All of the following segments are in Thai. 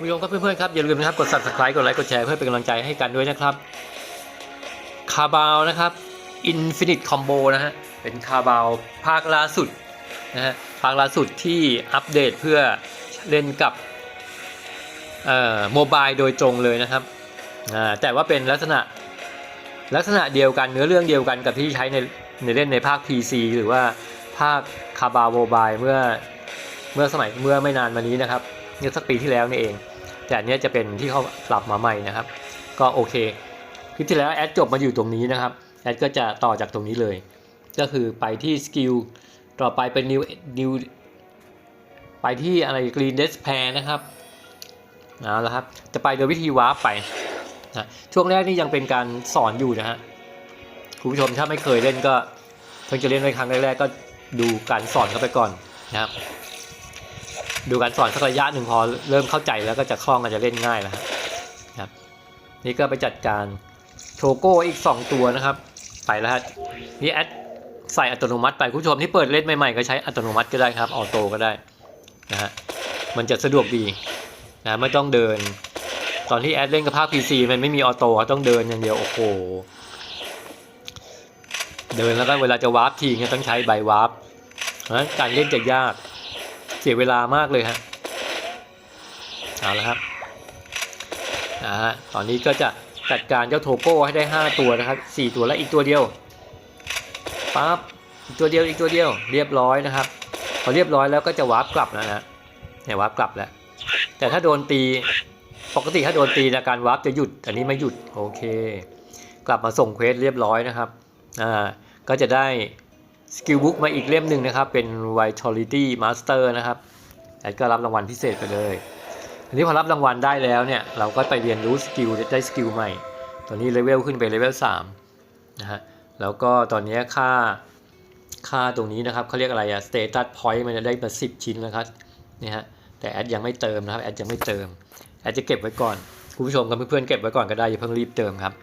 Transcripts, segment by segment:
คุณผู้ชมครับเพื่อนๆครับอย่าลืมนะครับกด subscribe กดไลค์กดแชร์เพื่อเป็นกำลังใจให้กันด้วยนะครับคาบาวนะครับ Infinite Combo นะฮะเป็นคาบาวภาคล่าสุดนะฮะภาคล่าสุดที่อัปเดตเพื่อเล่นกับเอ่อโมบายโดยตรงเลยนะครับอ่าแต่ว่าเป็นลักษณะลักษณะเดียวกันเนื้อเรื่องเดียวกันกับที่ใช้ในในเล่นในภาค PC หรือว่าภาคคาบาวโมบายเมื่อเมื่อสมัยเมื่อไม่นานมานี้นะครับเมื่อสักปีที่แล้วนี่เอง แต่อันเนี้ยจะเป็นที่เขาปรับมาใหม่นะครับ ก็โอเคคลิปที่แล้วแอดจบมาอยู่ตรงนี้นะครับแอดก็จะต่อจากตรงนี้เลย ก็คือไปที่สกิลต่อไปเป็น new new ไปที่อะไร green d e s p air นะครับเอาละครับ จะไปโดยวิธีวาร์ปไปนะช่วงแรกนี่ยังเป็นการสอนอยู่นะฮะคุณผู้ชมถ้าไม่เคยเล่นก็เพิ่งจะเล่นในครั้งแรกๆก็ดูการสอนเข้าไปก่อนนะครับ ดูการสอนสักระยะหนึ่งพอเริ่มเข้าใจแล้วก็จะคล่องก็จะเล่นง่ายแล้วครับ นี่ก็ไปจัดการโทโก้อีก 2 ตัวนะครับ ไปแล้วฮะนี่แอดใส่อัตโนมัติไปคุณผู้ชมที่เปิดเล่นใหม่ๆก็ใช้อัตโนมัติก็ได้ครับออโต้ก็ได้นะฮะมันจะสะดวกดีนะไม่ต้องเดิน ตอนที่แอดเล่นกับภาค PC มันไม่มีออโต้ต้องเดินอย่างเดียวโอ้โหเดินแล้วก็เวลาจะวาร์ปทีเนี่ยต้องใช้ใบวาร์ปเพราะการเล่นจะยาก เสียเวลามากเลยฮะเอาละครับนะฮะตอนนี้ก็จะจัดการเจ้าโทโก้ให้ได้ 5 ตัวนะครับ 4 ตัวและอีกตัวเดียวปั๊บอีกตัวเดียวอีกตัวเดียว เรียบร้อยนะครับพอเรียบร้อยแล้วก็จะวาร์ปกลับแล้วนะเนี่ยวาร์ปกลับแล้วแต่ถ้าโดนตีปกติถ้าโดนตีนะการวาร์ปจะหยุด อันนี้ไม่หยุดโอเค กลับมาส่งเควสเรียบร้อยนะครับอ่าก็จะได้ สกิลบุ๊กมาอีกเล่มหนึ่งนะครับ เป็น Vitality Master นะครับแอดก็รับรางวัลพิเศษไปเลยทีนี้พอรับรางวัลได้แล้วเนี่ย เราก็ไปเรียนรู้สกิลได้สกิลใหม่ ตอนนี้เลเวลขึ้นไปเลเวล3นะฮะ แล้วก็ตอนนี้ค่าค่าตรงนี้นะครับเขาเรียกอะไรอะ Status Point มันจะได้มา10ชิ้นนะครับนี่ฮะแต่แอดยังไม่เติมนะครับแอดยังไม่เติมแอดจะเก็บไว้ก่อนคุณผู้ชมกับเพื่อนๆเก็บไว้ก่อนก็ได้อย่าเพิ่งรีบเติมครับ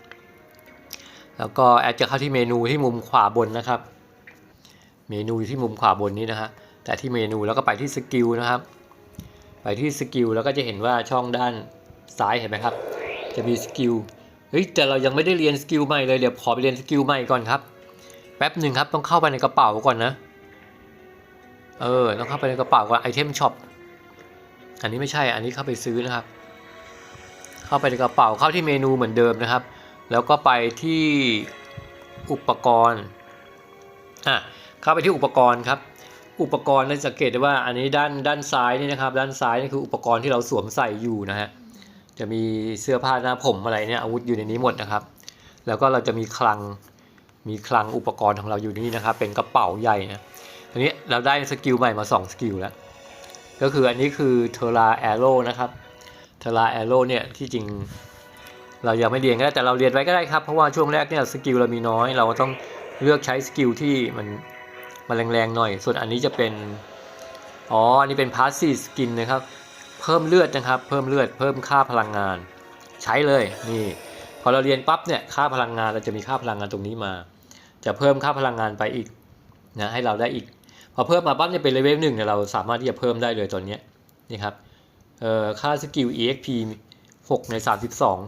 แล้วก็แอดจะเข้าที่เมนูที่มุมขวาบนนะครับ เมนูอยู่ที่มุมขวาบนนี้นะฮะแต่ที่เมนูแล้วก็ไปที่สกิลนะครับ ไปที่สกิลแล้วก็จะเห็นว่าช่องด้านซ้ายเห็นไหมครับ จะมีสกิลเฮ้ยแต่เรายังไม่ได้เรียนสกิลใหม่เลยเดี๋ยวขอไปเรียนสกิลใหม่ก่อนครับแป๊บหนึ่งครับต้องเข้าไปในกระเป๋าก่อนนะ เออต้องเข้าไปในกระเป๋าก่อนไอเทมช็อปอันนี้ไม่ใช่อันนี้เข้าไปซื้อนะครับ เข้าไปในกระเป๋าเข้าที่เมนูเหมือนเดิมนะครับ แล้วก็ไปที่อุปกรณ์อะ เข้าไปที่อุปกรณ์ครับ อุปกรณ์นั้นสังเกตได้ว่าอันนี้ด้านด้านซ้ายนี่นะครับ ด้านซ้ายนี่คืออุปกรณ์ที่เราสวมใส่อยู่นะฮะจะมีเสื้อผ้าหน้าผมอะไรเนี่ยอาวุธอยู่ในนี้หมดนะครับ แล้วก็เราจะมีคลังมีคลังอุปกรณ์ของเราอยู่นี่นะครับ เป็นกระเป๋าใหญ่นะทีนี้เราได้สกิลใหม่มา 2 สกิลแล้ว ก็คืออันนี้คือเทราแอโร่นะครับเทราแอโร่เนี่ยที่จริงเรายังไม่เรียนก็ได้แต่เราเรียนไว้ก็ได้ครับ เพราะว่าช่วงแรกเนี่ยสกิลเรามีน้อย เราก็ต้องเลือกใช้สกิลที่มัน มันแรงๆหน่อย ส่วนอันนี้จะเป็น อ๋อ อันนี้เป็นพาสซีสกินนะครับ เพิ่มเลือดนะครับ เพิ่มเลือด เพิ่มค่าพลังงาน ใช้เลย นี่ พอเราเรียนปั๊บเนี่ย ค่าพลังงานเราจะมีค่าพลังงานตรงนี้มา จะเพิ่มค่าพลังงานไปอีกนะ ให้เราได้อีก พอเพิ่มมาปั๊บเนี่ยเป็นเลเวลหนึ่งเนี่ยเราสามารถที่จะเพิ่มได้เลยตอนนี้นี่ครับ เอ่อ ค่าสกิล EXP 6 ใน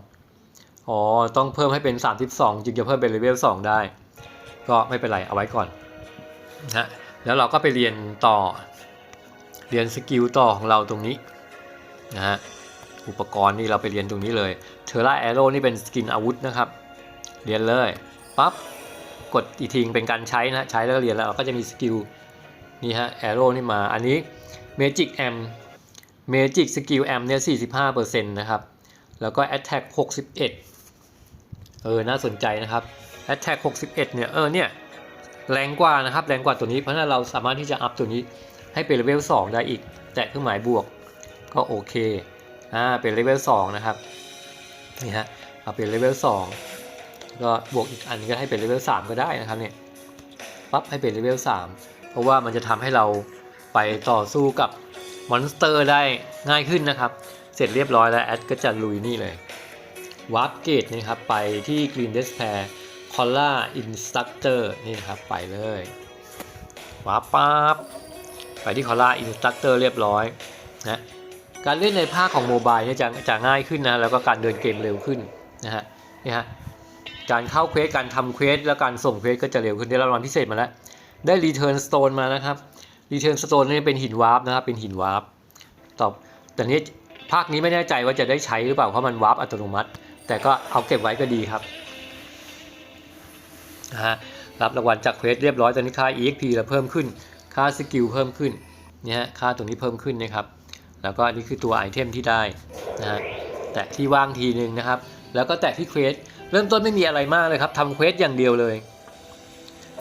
32 อ๋อ ต้องเพิ่มให้เป็น 32 จึงจะเพิ่มเป็นเลเวล2ได้ ก็ไม่เป็นไร เอาไว้ก่อน นะแล้วเราก็ไปเรียนต่อ เรียนสกิลต่อของเราตรงนี้นะฮะอุปกรณ์นี่เราไปเรียนตรงนี้เลยเทอร่าแอโร่นี่เป็นสกินอาวุธนะครับ เรียนเลยปั๊บกดอีกทีเป็นการใช้นะใช้แล้วเรียนแล้วเราก็จะมีสกิลนี่ฮะแอโร่นี่มาอันนี้ Magic Am Magic Skill Am เนี่ย45%นะครับแล้วก็ Attack 61เออน่าสนใจนะครับ Attack 61เนี่ยเออเนี่ย แรงกว่านะครับแรงกว่าตัวนี้เพราะฉะนั้นเราสามารถที่จะอัพตัวนี้ให้เป็นเลเวล2ได้อีก แตะเครื่องหมายบวกก็โอเคอ่าเป็นเลเวล2นะครับนี่ฮะเอาเป็นเลเวล2ก็บวกอีกอันก็ให้เป็นเลเวล3ก็ได้นะครับเนี่ยปั๊บให้เป็นเลเวล3เพราะว่ามันจะทำให้เราไปต่อสู้กับมอนสเตอร์ได้ง่ายขึ้นนะครับ เสร็จเรียบร้อยแล้วแอดก็จะลุยนี่เลยวาร์ปเกตนะครับไปที่ Green Despair c o l l a Instructor นี่นะครับไปเลยวาร์ปปั๊บไปที่ c o l l a Instructor เรียบร้อยนะการเล่นในภาคของโมบายเนี่ยจะจะง่ายขึ้นนะแล้วก็การเดินเกมเร็วขึ้นนะฮะนี่ฮะการเข้าเควสการทำเควสและการส่งเควสก็จะเร็วขึ้นได้รางวัลพิเศษมาแล้วได้ Return Stone มานะครับ Return Stone นี่เป็นหินวาร์ปนะครับเป็นหินวาร์ปตอบแต่นี้ภาคนี้ไม่แน่ใจว่าจะได้ใช้หรือเปล่าเพราะมันวาร์ปอัตโนมัติ แต่ก็เอาเก็บไว้ก็ดีครับ นะฮะรับรางวัลจากเควสเรียบร้อยตอนนี้ค่า EXP เราเพิ่มขึ้น ค่าสกิลเพิ่มขึ้นเนี่ยฮะค่าตรงนี้เพิ่มขึ้นนะครับ แล้วก็อันนี้คือตัวไอเทมที่ได้นะฮะแตะที่ว่างทีนึงนะครับ แล้วก็แตะที่เควสเริ่มต้นไม่มีอะไรมากเลยครับทำเควสอย่างเดียวเลย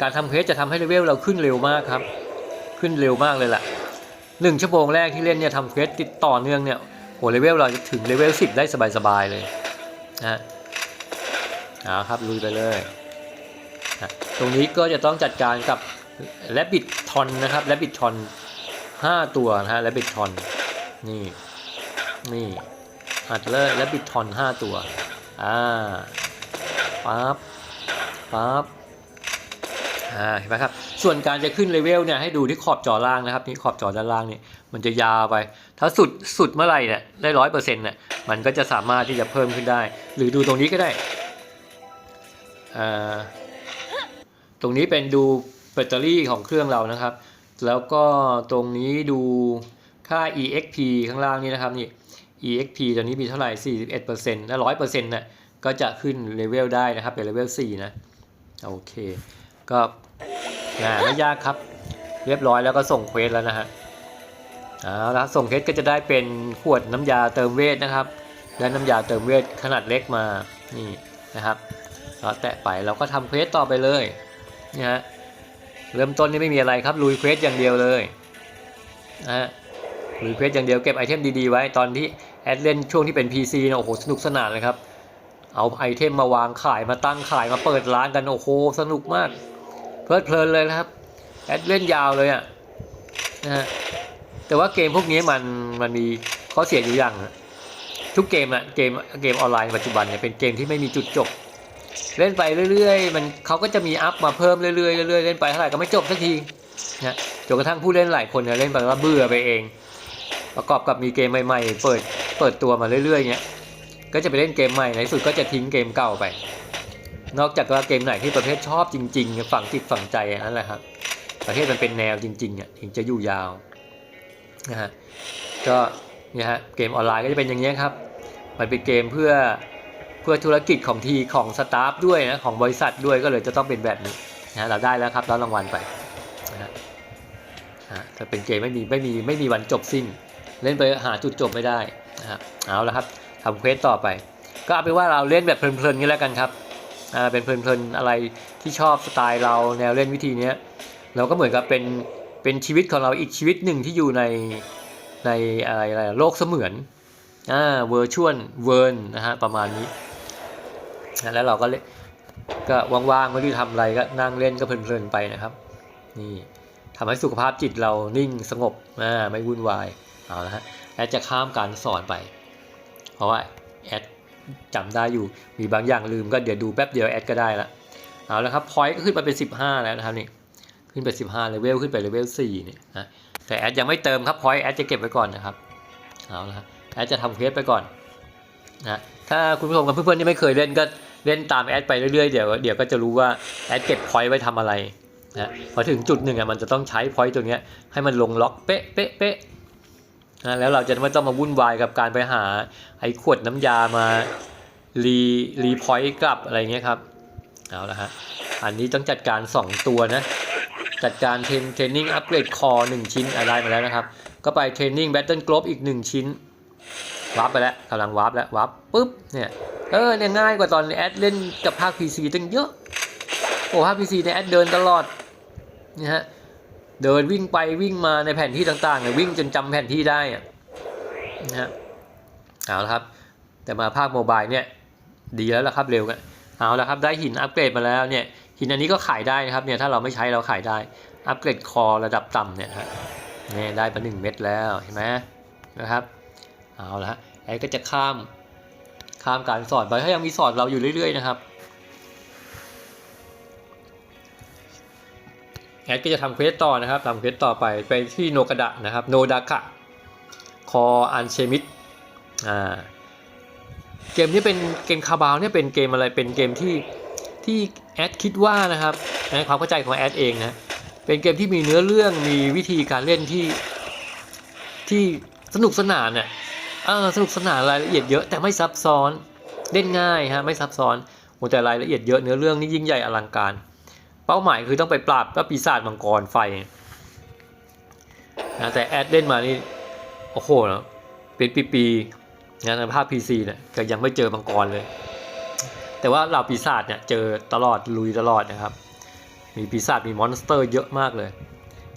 การทำเควสจะทำให้เลเวลเราขึ้นเร็วมากครับ ขึ้นเร็วมากเลยแหละหนึ่งชั่วโมงแรกที่เล่นเนี่ยทำเควสติดต่อเนื่องเนี่ยโหเลเวลเราจะถึงเลเวล10 ได้สบายๆเลยนะฮะเอาครับลุยไปเลย ตรงนี้ก็จะต้องจัดการกับแรบบิททอนนะครับแรบบิททอน5ตัวนะฮะแรบบิททอนนี่นี่อัดเลยแรบบิททอน5ตัวอ่าปั๊บปั๊บอ่าเห็นไหมครับส่วนการจะขึ้นเลเวลเนี่ยให้ดูที่ขอบจอล่างนะครับนี่ขอบจอด้านล่างนี่มันจะยาวไป ถ้าสุดสุดเมื่อไหร่เนี่ยได้ร้อยเปอร์เซ็นต์เนี่ยมันก็จะสามารถที่จะเพิ่มขึ้นได้ หรือดูตรงนี้ก็ได้อ่า ตรงนี้เป็นดูแบตเตอรี่ของเครื่องเรานะครับ แล้วก็ตรงนี้ดูค่า exp ข้างล่างนี้นะครับนี่ exp ตอนนี้มีเท่าไหร่ 41%และ100%น่ะก็จะขึ้นเลเวลได้นะครับ เป็นเลเวล4นะ โอเค ก็อ่าไม่ยากครับ เรียบร้อยแล้วก็ส่งเควสแล้วนะฮะเอาละส่งเควสก็จะได้เป็นขวดน้ำยาเติมเวทนะครับได้น้ำยาเติมเวทขนาดเล็กมา นี่นะครับเราแตะไปเราก็ทำเควสต่อไปเลย นี่ฮะเริ่มต้นนี่ไม่มีอะไรครับลุยเควสอย่างเดียวเลยนะฮะลุยเควสอย่างเดียวเก็บไอเทมดีๆไว้ตอนที่แอดเล่นช่วงที่เป็น PC นะโอ้โหสนุกสนานเลยครับ เอาไอเทมมาวางขายมาตั้งขายมาเปิดร้านกันโอ้โหสนุกมากเพลิดเพลินเลยนะครับแอดเล่นยาวเลยอะนะฮะแต่ว่าเกมพวกนี้มันมันมีข้อเสียอยู่อย่างทุกเกมอะเกมเกมออนไลน์ปัจจุบันเนี่ยเป็นเกมที่ไม่มีจุดจบ เล่นไปเรื่อยๆ มันเขาก็จะมีอัพมาเพิ่มเรื่อยๆเรื่อยๆเล่นไปเท่าไหร่ก็ไม่จบสักทีนะจนกระทั่งผู้เล่นหลายคนเนี่ยเล่นไปแล้วเบื่อไปเอง ประกอบกับมีเกมใหม่ๆ เปิดเปิดตัวมาเรื่อยๆเงี้ยก็จะไปเล่นเกมใหม่ในที่สุดก็จะทิ้งเกมเก่าไป นอกจากว่าเกมไหนที่ประเภทชอบจริงๆฝังจิตฝังใจอันนั่นแหละครับ ประเภทมันเป็นแนวจริงๆอะถึงจะอยู่ยาวนะฮะก็เนี่ยฮะเกมออนไลน์ก็จะเป็นอย่างนี้ยครับมันเป็นเกมเพื่อ พื่อธุรกิจของทีของสตาฟด้วยนะของบริษัทด้วยก็เลยจะต้องเป็นแบบนี้นะเราได้แล้วครับรับรางวัลไปนะฮะฮะเป็นเกมไม่มีไม่มีไม่มีวันจบสิ้น เล่นไปหาจุดจบไม่ได้นะครับเอาละครับทำเควสต่อไป ก็เอาเป็นว่าเราเล่นแบบเพลินๆนี้แล้วกันครับอ่าเป็นเพลินๆอะไรที่ชอบสไตล์เราแนวเล่นวิธีนี้เราก็เหมือนกับเป็นเป็นชีวิตของเราอีกชีวิตหนึ่งที่อยู่ในในอะไรอะไรโลกเสมือนอ่าเวอร์ชวลเวิร์นนะฮะประมาณนี้ แล้วเราก็เล่นก็ว่างๆไม่ได้ทำอะไรก็นั่งเล่นก็เพลินๆไปนะครับ นี่ทำให้สุขภาพจิตเรานิ่งสงบไม่วุ่นวายเอาละฮะแอดจะข้ามการสอนไป เพราะว่าแอดจำได้อยู่มีบางอย่างลืมก็เดี๋ยวดูแป๊บเดียวแอดก็ได้ละเอาละครับพอยต์ก็ขึ้นไปเป็น 15 แล้วนะครับนี่ขึ้นไป 15เลเวลขึ้นไปเลเวล4เนี่ยนะแต่แอดยังไม่เติมครับพอยต์แอดจะเก็บไว้ก่อนนะครับเอาละแอดจะทำเควสไปก่อนนะถ้าคุณผู้ชมกับเพื่อนๆที่ไม่เคยเล่นก็ เล่นตามแอดไปเรื่อยๆเดี๋ยวเดี๋ยวก็จะรู้ว่าแอดเก็บพอยต์ไว้ทำอะไรนะพอถึงจุดหนึ่งอะมันจะต้องใช้พอยต์ตัวเนี้ยให้มันลงล็อกเป๊ะเป๊ะเป๊ะนะแล้วเราจะไม่ต้องมาวุ่นวายกับการไปหาไอ้ขวดน้ำยามารีรีพอยต์กลับอะไรเงี้ยครับเอาละฮะอันนี้ต้องจัดการ 2 ตัวนะจัดการเทรนเทรนนิ่งอัปเกรดคอ1ชิ้นอะไรมาแล้วนะครับ ก็ไปเทรนนิ่งแบตเทิลกลบอีก 1 ชิ้นวาร์ปไปแล้วกำลังวาร์ปแล้ววาร์ปปุ๊บเนี่ย เออเนี่ยง่ายกว่าตอนแอดเล่นกับภาค PC ตั้งเยอะ โอ้ภาค PC เนี่ยแอดเดินตลอดนี่ฮะเดินวิ่งไปวิ่งมาในแผนที่ต่างๆเนี่ยวิ่งจนจำแผนที่ได้อะนะฮะเอาละครับ แต่มาภาคโมบายเนี่ยดีแล้วละครับเร็วกันเอาละครับได้หินอัปเกรดมาแล้วเนี่ยหินอันนี้ก็ขายได้นะครับเนี่ยถ้าเราไม่ใช้เราขายได้อัปเกรดคอระดับต่ำเนี่ยฮะเนี่ยได้มาหนึ่งเม็ดแล้วเห็นไหมนะครับเอาละฮะไอ้ก็จะข้าม ข้ามการสอนไปถ้ายังมีสอนเราอยู่เรื่อย ๆ นะครับแอดก็จะทำเควสต่อนะครับทำเควสต่อไปไปที่โนกระดะนะครับโนดากะคออันเชมิดอ่าเกมนี้เป็นเกมคาบาวเนี่ยเป็นเกมอะไรเป็นเกมที่ที่แอดคิดว่านะครับในความเข้าใจของแอดเองนะเป็นเกมที่มีเนื้อเรื่องมีวิธีการเล่นที่ที่สนุกสนานเนี่ย เออสนุกสนานรายละเอียดเยอะแต่ไม่ซับซ้อนเล่นง่ายฮะไม่ซับซ้อนโอ้แต่รายละเอียดเยอะเนื้อเรื่องนี่ยิ่งใหญ่อลังการ เป้าหมายคือต้องไปปราบก็ปีศาจมังกรไฟนะแต่แอดเล่นมานี่โอ้โหนะเป็นปีๆนะในภาพ PC เนี่ยก็ยังไม่เจอมังกรเลย แต่ว่าเหล่าปีศาจเนี่ยเจอตลอดลุยตลอดนะครับ มีปีศาจมีมอนสเตอร์เยอะมากเลย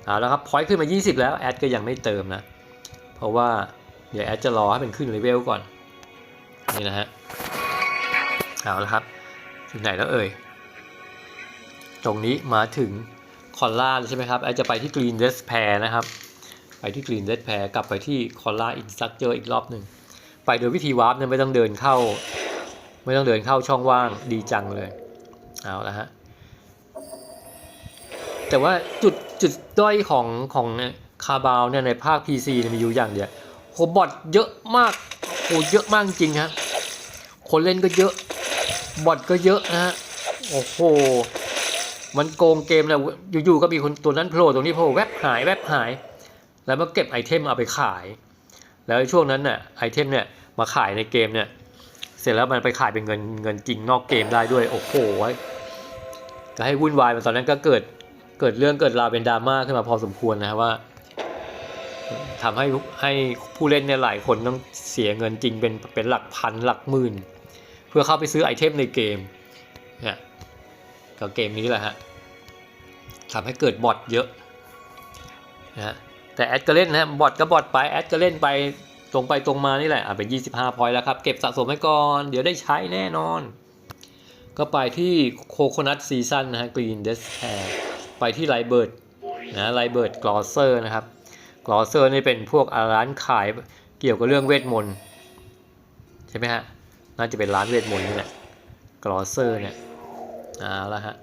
เอาแล้วครับพอยต์ขึ้นมา 20 แล้วแอดก็ยังไม่เติมนะ เพราะว่า เดี๋ยวแอดจะรอให้มันขึ้นเลเวลก่อน นี่นะฮะ เอาละครับ ถึงไหนแล้วเอ่ย ตรงนี้มาถึงคอลล่าใช่ไหมครับ แอดจะไปที่ Green d e s p a i r นะครับ ไปที่ Green d e s p a i r กลับไปที่คอลล่าอินสต u ั t เจอร์อีกรอบหนึ่ง ไปโดยวิธีวาร์ปเนี่ยไม่ต้องเดินเข้า ไม่ต้องเดินเข้าช่องว่างดีจังเลย เอาละฮะแต่ว่าจุดจุดด้อยของของคาบาวเนี่ยในภาค PC มีอยู่อย่างเดียว โหบอทเยอะมากโหเยอะมากจริงฮะคนเล่นก็เยอะ บอทก็เยอะนะฮะโอ้โหมันโกงเกมนะอยู่ๆก็มีคนตัวนั้นโผล่ตรงนี้โผล่แวบหายแวบหาย แล้วมาเก็บไอเทมเอาไปขาย แล้วช่วงนั้นน่ะไอเทมเนี่ยมาขายในเกมเนี่ย เสร็จแล้วมันไปขายเป็นเงินเงินจริงนอกเกมได้ด้วยโอ้โหก็ให้วุ่นวายมาตอนนั้นก็เกิดเกิดเรื่องเกิดราวเป็นดราม่าขึ้นมาพอสมควรนะครับว่า ทำให้ให้ผู้เล่นเนี่ยหลายคนต้องเสียเงินจริงเป็นเป็นหลักพันหลักหมื่น เพื่อเข้าไปซื้อไอเทมในเกมเนี่ยก็เกมนี้แหละฮะทำให้เกิดบอทเยอะนะแต่แอดก็เล่นนะบอทก็บอทไปแอดก็เล่นไปตรงไปตรงมานี่แหละอะเป็น 25พอยต์แล้วครับ เก็บสะสมไว้ก่อน เดี๋ยวได้ใช้แน่นอน ก็ไปที่โคโคนัทซีซันนะฮะกรีนเดสแพรไปที่ไลเบิร์ดนะไลเบิร์ดกลอเซอร์นะครับ กลอเซอร์นี่เป็นพวกร้านขายเกี่ยวกับเรื่องเวทมนต์ใช่ไหมฮะ น่าจะเป็นร้านเวทมนต์นี่แหละกลอเซอร์เนี่ยเอาละฮะ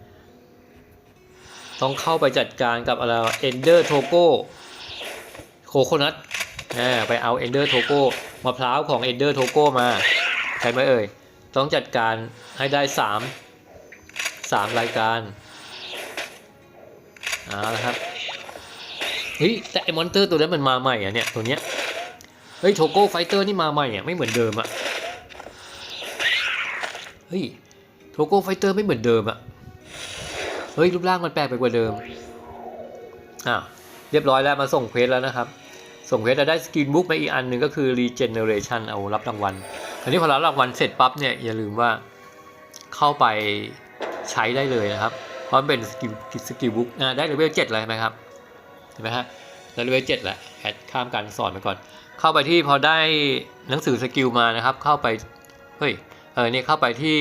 ต้องเข้าไปจัดการกับอะไรเอนเดอร์โทโก้โคโคนัทไปเอาเอนเดอร์โทโก้มะพร้าวของเอนเดอร์โทโก้มาใช่ไหมเอ่ย ต้องจัดการให้ได้สามสามรายการเอาละครับ เฮ้ยแต่ไอมอนเตอร์ตัวนั้นมันมาใหม่อะเนี่ยตัวเนี้ยเฮ้ยโทโก้ไฟเตอร์นี่มาใหม่อะไม่เหมือนเดิมอะเฮ้ยโทโก้ไฟเตอร์ไม่เหมือนเดิมอะเฮ้ยรูปร่างมันแปลกไปกว่าเดิมอะเรียบร้อยแล้วมาส่งเควสแล้วนะครับ ส่งเควสแล้วได้สกินบุ๊กมาอีกอันหนึ่งก็คือ regeneration เอารับรางวัลคราวนี้พอรับรางวัลเสร็จปั๊บเนี่ยอย่าลืมว่าเข้าไปใช้ได้เลยนะครับ เพราะมันเป็นสกิลสกิลบุ๊กอะได้เลเวลเจ็ดเลยไหมครับ ห็นไหมฮะได้เลเวลเจ็ดแหละแอดข้ามการสอนไปก่อน เข้าไปที่พอได้หนังสือสกิลมานะครับ เข้าไป เฮ้ย เออเนี่ยเข้าไปที่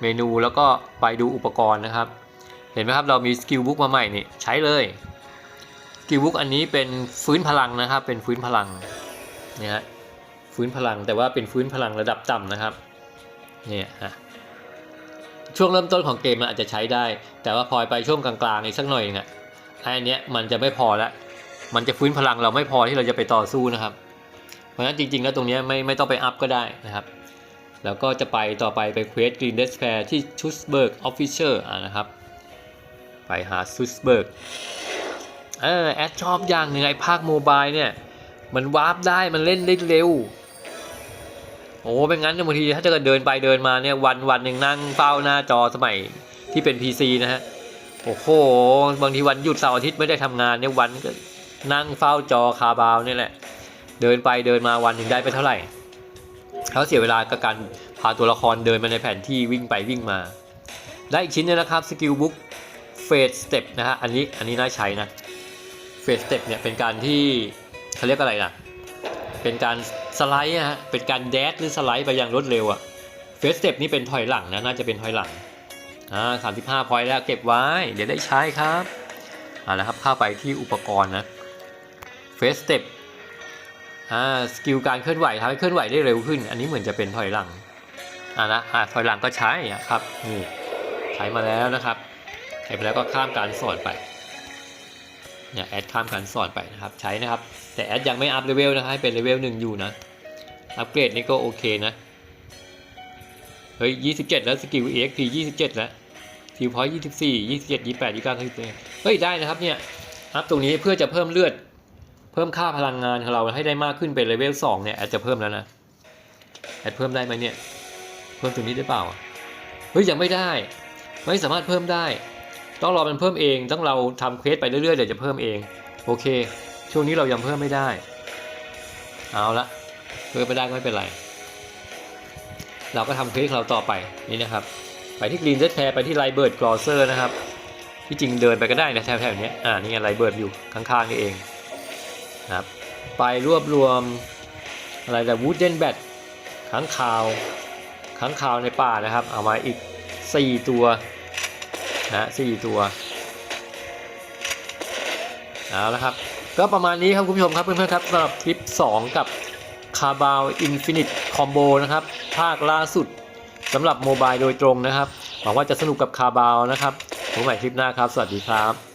เมนูแล้วก็ไปดูอุปกรณ์นะครับ เห็นไหมครับเรามีสกิลบุ๊กมาใหม่นี่ใช้เลยสกิลบุ๊กอันนี้เป็นฟื้นพลังนะครับ เป็นฟื้นพลังเนี่ยฮะฟื้นพลังแต่ว่าเป็นฟื้นพลังระดับต่ำนะครับเนี่ยฮะช่วงเริ่มต้นของเกมมันอาจจะใช้ได้ แต่ว่าพอไปช่วงกลางๆอีกสักหน่อยนึงอะ ไอ้อันเนี้ยมันจะไม่พอละมันจะฟื้นพลังเราไม่พอที่เราจะไปต่อสู้นะครับ เพราะฉะนั้นจริงๆ แล้วตรงนี้ไม่ไม่ต้องไปอัพก็ได้นะครับ แล้วก็จะไปต่อไปไปเควส Green Despair ที่ชุสเบิร์กออฟฟิเชอะนะครับ ไปหาชุสเบิร์กเออแอดชอบอย่างหนึ่งไอ้ภาคโมบายเนี่ยมันวาร์ปได้มันเล่นได้เร็ว โอ้ไม่งั้นบางทีถ้าจะเดินไปเดินมาเนี่ยวันวันหนึ่งนั่งเฝ้าหน้าจอสมัยที่เป็น PC นะฮะ โอ้โห บางทีวันหยุดเสาร์อาทิตย์ไม่ได้ทำงานเนี่ยวันก็นั่งเฝ้าจอคาบาวนี่แหละ เดินไปเดินมาวันหนึ่งได้ไปเท่าไหร่เขาเสียเวลากับการพาตัวละครเดินมาในแผนที่วิ่งไปวิ่งมา ได้อีกชิ้นนึงนะครับสกิลบุ๊กเฟสสเต็ปนะฮะอันนี้อันนี้น่าใช้นะเฟสสเต็ปเนี่ยเป็นการที่เขาเรียกอะไรนะเป็นการสไลด์อะฮะเป็นการแดดหรือสไลด์ไปอย่างรวดเร็วอะเฟสสเต็ปนี่เป็นถอยหลังนะน่าจะเป็นถอยหลัง อ่าสามสิบห้าพอยแล้วเก็บไว้ เดี๋ยวได้ใช้ครับอ่าล้วครับเข้าไปที่อุปกรณ์นะเฟสสเต็ปอ่าสกิลการเคลื่อนไหวทำให้เคลื่อนไหวได้เร็วขึ้น อันนี้เหมือนจะเป็นถอยหลังอ่านะอ่าถอยหลังก็ใช้อะครับนี่ใช้มาแล้วนะครับใช้ไปแล้วก็ข้ามการสอนไปเนี่ยแอดข้ามการสอนไปนะครับใช้นะครับแต่แอดยังไม่อัพเลเวลนะครับให้เป็นเลเวลหนึ่งอยู่นะอัปเกรดนี่ก็โอเคนะเฮ้ยยี่สิบเจ็ดแล้วสกิล EXP ยี่สิบเจ็ดแล้ว คิวพอยยี่สิบสี่ยี่สิบเจ็ดยี่แปดยี่เก้ายี่สิบเฮ้ยได้นะครับเนี่ยอัพตรงนี้เพื่อจะเพิ่มเลือด เพิ่มค่าพลังงานของเราให้ได้มากขึ้นเป็นเลเวลสองเนี่ยแอดจะเพิ่มแล้วนะแอดเพิ่มได้ไหมเนี่ย เพิ่มตรงนี้ได้เปล่าเฮ้ยยังไม่ได้ ไม่สามารถเพิ่มได้ ต้องรอมันเพิ่มเองต้องเราทำเควสไปเรื่อยๆเดี๋ยวจะเพิ่มเอง โอเค ช่วงนี้เรายังเพิ่มไม่ได้ เอาละเพิ่มไม่ได้ก็ไม่เป็นไร เราก็ทำเควสเราต่อไปนี่นะครับ ไปที่กรีนเซตแพรไปที่ไลเบิร์ดกรอเซอร์นะครับ ที่จริงเดินไปก็ได้นะแถวๆนี้อ่านี่ไงไลเบิร์ดอยู่ข้างๆนี่เองนะครับไปรวบรวมอะไรแต่วูดเดนแบทค้างคาวค้างคาวในป่านะครับ เอามาอีก 4 ตัวนะสี่ตัวเอาละครับ ก็ประมาณนี้ครับคุณผู้ชมครับเพื่อนๆครับสำหรับคลิป 2 กับคาบาวอินฟินิตคอมโบนะครับ ภาคล่าสุด สำหรับโมบายโดยตรงนะครับหวังว่าจะสนุกกับคาบาวนะครับพบใหม่คลิปหน้าครับ สวัสดีครับ